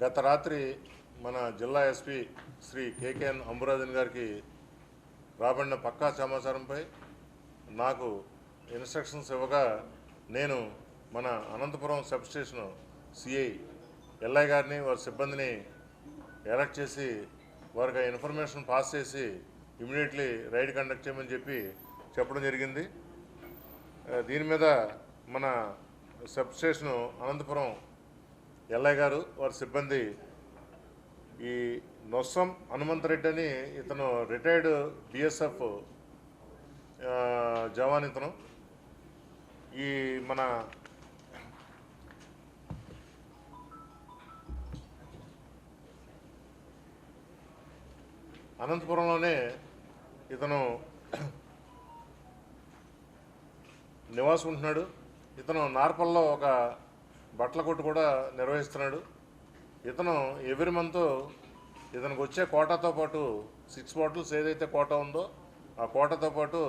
గత రాత్రి మన జిల్లా ఎస్పీ శ్రీ కేకేఎన్ అంబురాజన్ గారికి రాబడిన పక్కా సమాచారంపై నాకు ఇన్స్ట్రక్షన్స్ ఇవ్వగా నేను మన అనంతపురం సబ్ స్టేషన్ సిఐ ఎల్ఐ గారిని వారి సిబ్బందిని ఎలక్ట్ చేసి వారికి ఆ ఇన్ఫర్మేషన్ పాస్ చేసి ఇమీడియట్లీ రైడ్ కండక్ట్ చేయమని చెప్పి చెప్పడం జరిగింది. దీని మీద మన సబ్ స్టేషను అనంతపురం ఎల్ఐ గారు వారి సిబ్బంది ఈ నొస్సం హనుమంతరెడ్డి అని ఇతను రిటైర్డ్ బిఎస్ఎఫ్ జవాన్ ఇతను. ఈ మన అనంతపురంలోనే ఇతను నివాసం ఉంటున్నాడు ఇతను నార్పల్లో ఒక బట్టల కొట్టు కూడా నిర్వహిస్తున్నాడు. ఇతను ఎవ్రీ మంత్ ఇతనికి వచ్చే కోటాతో పాటు సిక్స్ బాటిల్స్ ఏదైతే కోటా ఉందో ఆ కోటాతో పాటు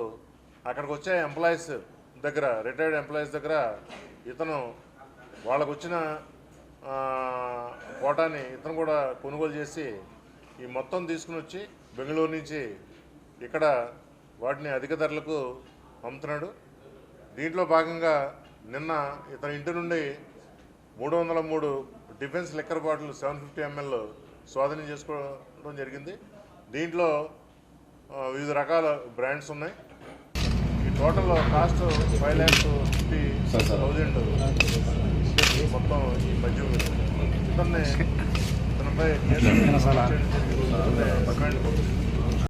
అక్కడికి వచ్చే ఎంప్లాయీస్ దగ్గర రిటైర్డ్ ఎంప్లాయీస్ దగ్గర ఇతను వాళ్ళకు వచ్చిన కోటాని ఇతను కూడా కొనుగోలు చేసి ఈ మొత్తం తీసుకుని వచ్చి బెంగళూరు నుంచి ఇక్కడ వాటిని అధిక ధరలకు అమ్ముతున్నాడు. దీంట్లో భాగంగా నిన్న ఇతని ఇంటి నుండి మూడు వందల మూడు defence liquor bottle seven fifty ML స్వాధీనం చేసుకోవడం జరిగింది. దీంట్లో వివిధ రకాల బ్రాండ్స్ ఉన్నాయి. ఈ total cost five lakhs fifty thousand మొత్తం ఈ మద్యం ఇతన్ని ఇతనిపై